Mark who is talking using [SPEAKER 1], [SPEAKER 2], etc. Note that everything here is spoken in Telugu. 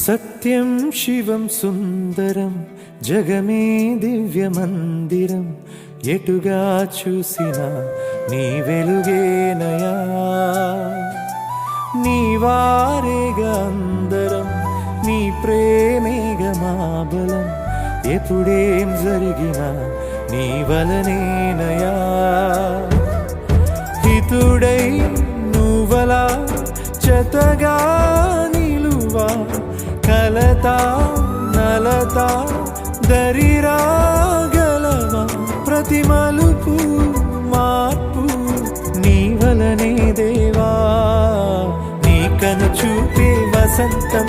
[SPEAKER 1] సత్యం శివం సుందరం జగమే దివ్య మందిరం ఎటుగా చూసినా నీ వెలుగేనయా నీ వారేగా అందరం నీ ప్రేమేగా మా బలం ఎప్పుడేం జరిగినా నీ వలనేనయా హితుడై నువ్వలా చెతగా నలతా నలతా దరిరాగలవా ప్రతి మలుపు మార్పు నీ వలనే దేవా నీ కను చూపే వసంతం